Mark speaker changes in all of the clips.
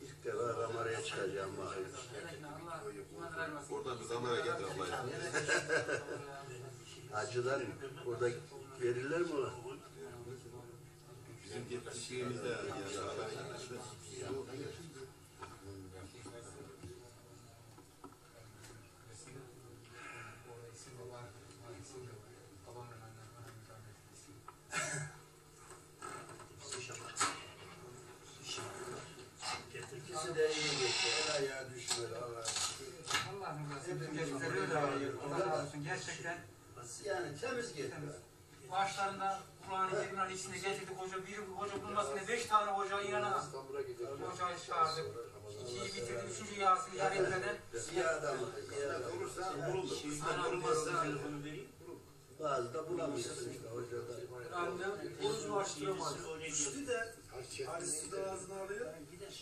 Speaker 1: İlk defa kameraya çıkacağım bakayım.
Speaker 2: Oradan bir kamera getir ablayı.
Speaker 1: Acılar orada verirler mi ona?
Speaker 2: Bizim şeyimizde yani haber
Speaker 3: Babamla annem bana müdahale etmesi.
Speaker 1: İkisi de iyi geçti. El ayağı düşmedi. Allah.
Speaker 3: Allah'ım nasip gösteriyor da Allah razı olsun. Gerçekten
Speaker 1: Yani temiz gitti.
Speaker 3: Başlarında Kur'an-ı Kerim'in içinde getirdik hoca. Bir hoca bulmasına beş tane hoca inanamaz. Hocayı çağırdık. İkiyi bitirdik. Üçüncü Yasin'i yar etmeden.
Speaker 1: İyi adam. iyi adam.
Speaker 2: Olursa bulundu.
Speaker 1: Bulunmazsa bazı da bulamıyorsun işte hocalar.
Speaker 3: Annem orucu açtıramadı.
Speaker 4: Düştü de Halis de ağzını alıyor.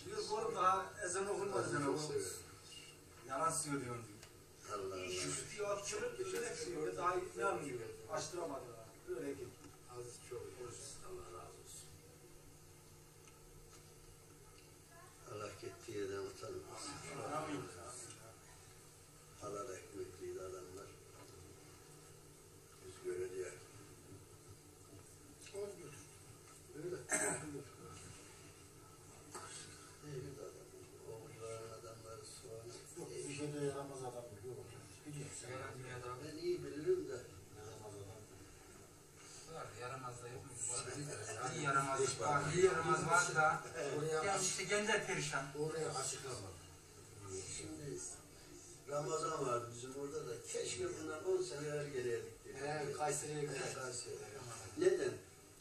Speaker 4: Diyor oğlum daha ezan okunmaz ezan okunmaz. Yalan söylüyorsun diyor.
Speaker 1: Allah Allah.
Speaker 4: Şu diyor açılır direkt diyor daha inanmıyor. Açtıramadı daha. Öyle ki.
Speaker 1: Aziz çok Allah razı olsun. Allah gittiği yerden utanmasın. Halal ekmekliydi adamlar. Biz göreceğiz. Öyle. İyi bir adam. Oğulların adamları soğanı.
Speaker 5: Bir şey de yaramaz adam biliyor musun? Biliyorum sen.
Speaker 3: Yalan dünyada
Speaker 1: Ben iyi bilirim de.
Speaker 5: Yaramaz adam.
Speaker 3: var. Yaramaz da yok. İyi yaramaz var. İyi yaramaz var da. Ya işte gençler perişan.
Speaker 5: Oraya açıklama.
Speaker 1: Şimdi Ramazan vardı bizim orada da. Keşke bundan 10 seneler geleydik dedi.
Speaker 5: He, Kayseri'ye gider.
Speaker 1: He, Kayseri'ye. Neden?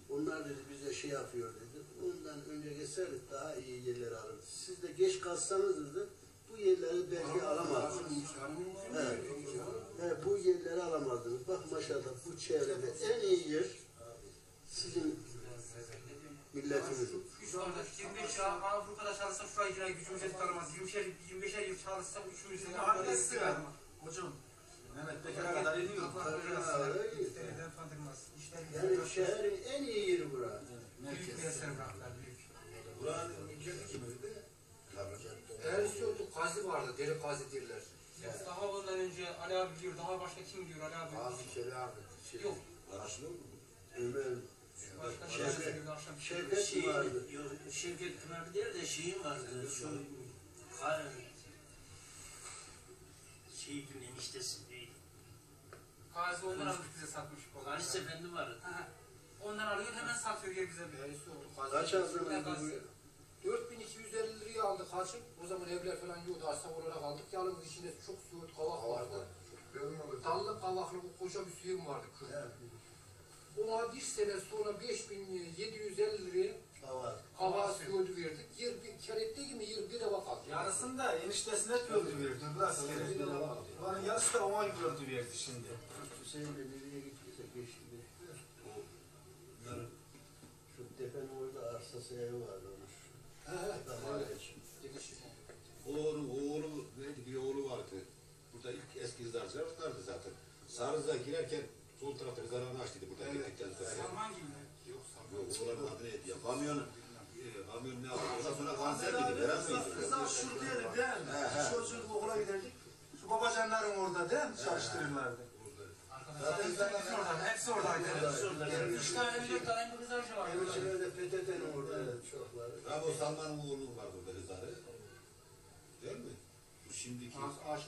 Speaker 1: Onlar dedi bize şey yapıyor dedi. Ondan önce geçerdik daha iyi yerleri alırdık. Siz de geç kalsanız dedi bu yerleri belki alamazdınız. Evet. Evet, bu yerleri alamazdınız. Bak maşallah bu çevrede en iyi yer sizin milletinizin.
Speaker 3: Şu anda 25 yıl Avrupa'da çalışsa şurayı yine gücümüze tutamaz. 25'er 25'er yıl çalışsa üçümüzün
Speaker 4: Annesi ya. Hocam. Mehmet Bekir'e kadar.
Speaker 3: Neden? İşler
Speaker 1: Yani şehrin en iyi yeri bura.
Speaker 3: büyük büyük.
Speaker 2: Buranın mülkiyeti kimizdi?
Speaker 5: Her yoktu, kazi vardı, deri kazi dirler.
Speaker 3: Daha ondan önce Ali abi biliyor, daha başka kim biliyor Ali abi?
Speaker 5: Kazi Çeli abi. Şey.
Speaker 3: Yok,
Speaker 2: Araştırıyor mu?
Speaker 1: Ömer, Şevket-
Speaker 3: şey.
Speaker 1: Şevket mi vardı?
Speaker 6: Yok, Şevket Pınar değil de şeyim vardı. Şu ha, şeyin eniştesi değil.
Speaker 3: Gazi ondan alıp bize satmış.
Speaker 6: Halis Efendi vardı.
Speaker 3: Ondan alıyor hemen satıyor geri bize.
Speaker 5: Derisi oldu.
Speaker 1: Kaç aldınız bu?
Speaker 5: 4250 liraya aldık kaçım. O zaman evler falan yoktu, hasta olarak aldık. Yalnız içinde çok suyu kavak vardı. Dallı kavaklı bu koca bir suyum vardı. kırk. Ona bir sene sonra 5750 liraya
Speaker 1: Hava.
Speaker 5: kavağı suyu verdik. Yer bir kere ettiği gibi yer bir deva kaldı.
Speaker 4: Yarısını da eniştesine gördü verdi. Nasıl verdi? Ulan yarısı da ona gördü verdi şimdi.
Speaker 1: Hüseyin de nereye gittiyse geçti. Şu tepenin orada arsası evi vardı onun.
Speaker 2: Oğlu, oğlu neydi bir oğlu vardı. Burada ilk eski izdarcılar onlardı zaten. Sarız'a girerken sol tarafta kızarağını açtıydı burada gittikten sonra.
Speaker 3: Salman gibi.
Speaker 2: Yok, oğlanın adı neydi ya? Kamyon, e, kamyon ne yaptı? Ondan sonra kanser miydi? Veren miydi?
Speaker 4: Kızlar şu diyelim değil mi? Çocuğun okula giderdik. Şu babacanların orada değil mi? Çalıştırırlardı.
Speaker 3: Zaten hepsi orada, hepsi oradaydı. Üç tane mi dört tane mi kızarcı var?
Speaker 1: Emirçilerde PTT'nin orada çokları.
Speaker 2: Rabo Salman'ın oğlu vardı orada kızarı. Değil mi? Bu şimdiki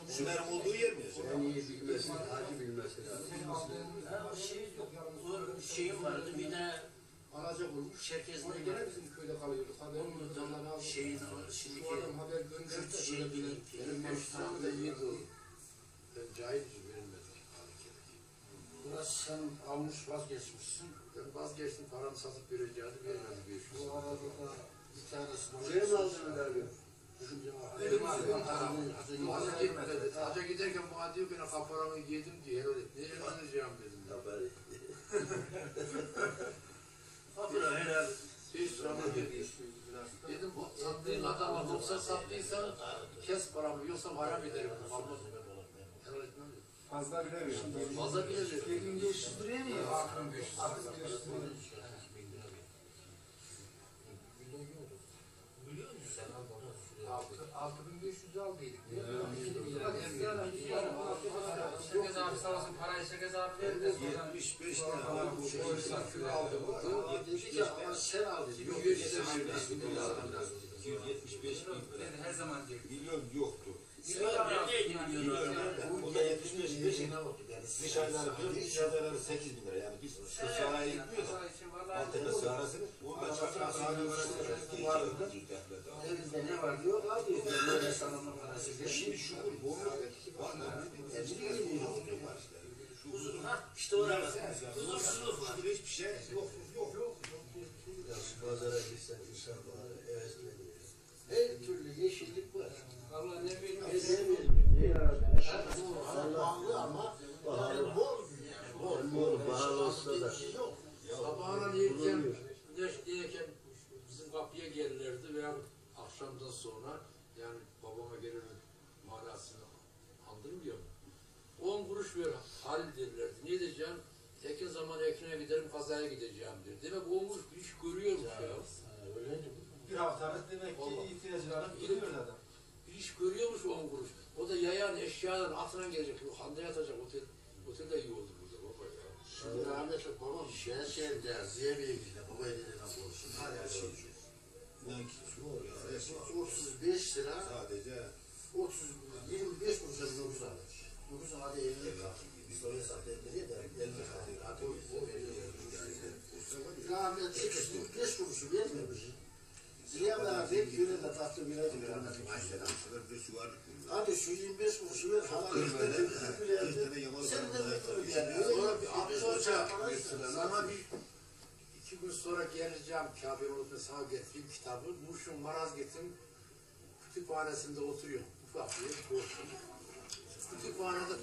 Speaker 2: Sümer'in olduğu yer mi?
Speaker 1: En iyi bilmesi, hacı bilmesi lazım.
Speaker 6: Ha, şey yok. O şeyim vardı. Bir de
Speaker 5: Alacak olmuş.
Speaker 6: Çerkez'de
Speaker 5: Sonra gene bizim köyde kalıyorduk. Haberin canlarını aldık.
Speaker 6: şeyin o şimdiki
Speaker 5: Şu adam haber gönderdi.
Speaker 6: Kürt şey bilin.
Speaker 5: Benim meşrumu da iyiydi o.
Speaker 1: Ben cahilce verilmedik.
Speaker 5: Burası sen almış vazgeçmişsin.
Speaker 1: Ben vazgeçtim paramı satıp vereceğini vermedi bir
Speaker 5: Bu
Speaker 1: şey.
Speaker 5: arada da bir tanesi
Speaker 1: Buraya mı aldın Düşüncem
Speaker 5: var. Dedim abi,
Speaker 1: Ankara'ya. Haca gitmedi. Haca giderken bana diyor ki kaparamı yedim diye. Öyle, ne inanacağım dedim. Haberi.
Speaker 6: Kapıra helal.
Speaker 5: Hiç zaman Dedim bu sattığın adama yoksa sattıysa kes paramı yoksa haram ederim.
Speaker 1: Helal etmem dedim.
Speaker 4: Fazla bile veriyor.
Speaker 5: Fazla bile veriyor.
Speaker 4: 7500 liraya mı yiyor?
Speaker 5: 6500
Speaker 4: liraya.
Speaker 5: 6500 aldıydık.
Speaker 3: Şevket abi sağ olsun parayı Şevket abi verdi.
Speaker 2: 75 lira aldı mı?
Speaker 1: Dedi ki ama sen al dedi. Yok
Speaker 2: 275 bin lira aldı biraz. 275 bin lira.
Speaker 3: Ben her zaman diyor.
Speaker 2: Milyon yoktu.
Speaker 6: Sen
Speaker 2: milyon nerede? O da 75 bin lira. Diyor, dış ayları 8 bin lira. Yani biz şu sahaya gitmiyoruz. Altına sahasını, onda çakmak sahaya.
Speaker 1: Elimizde ne var diyor al diyor. Böyle sanatın parası.
Speaker 2: Şimdi şukur, bolluk var mı? Hepsini bilmiyor.
Speaker 6: Huzur, işte orada. Huzursuzluk var.
Speaker 2: Hiçbir şey yok. Yok. Yok.
Speaker 1: Şu pazara gitsen inşallah
Speaker 5: görüyormuş ya.
Speaker 7: Öyleydi.
Speaker 4: Bir haftalık demek ki alıp gidiyor adam.
Speaker 5: Bir iş görüyormuş 10 kuruş. O da yayan eşyadan atına gelecek. Bu handa yatacak otel. Otel de iyi oldu burada baba ya.
Speaker 7: Şimdi rahmetli babam şehir şehirde Ziya Bey'e gitti. Baba elinden olsun. Hala şey.
Speaker 2: Belki şu oluyor.
Speaker 7: 35 lira,
Speaker 2: Sadece
Speaker 7: 30, 25 kuruşa 9 alır. 9 hadi 50 lira. Biz oraya satı 50 de 50 lira. Hadi o o veriyor. Rahmetli 45 kuruşu vermemiş. Ziya abi yine de tatlı bir
Speaker 2: varlık bunlar.
Speaker 7: Hadi şu 25 kuruşu ver.
Speaker 2: Tane yamalı
Speaker 7: Sen bir abi hoca.
Speaker 5: Sana bir iki gün sonra geleceğim Kabe'nin unutma sana getireyim kitabı. Muş'un Marazgirt'in kütüphanesinde oturuyorum. Ufak bir yer. Kütüphanede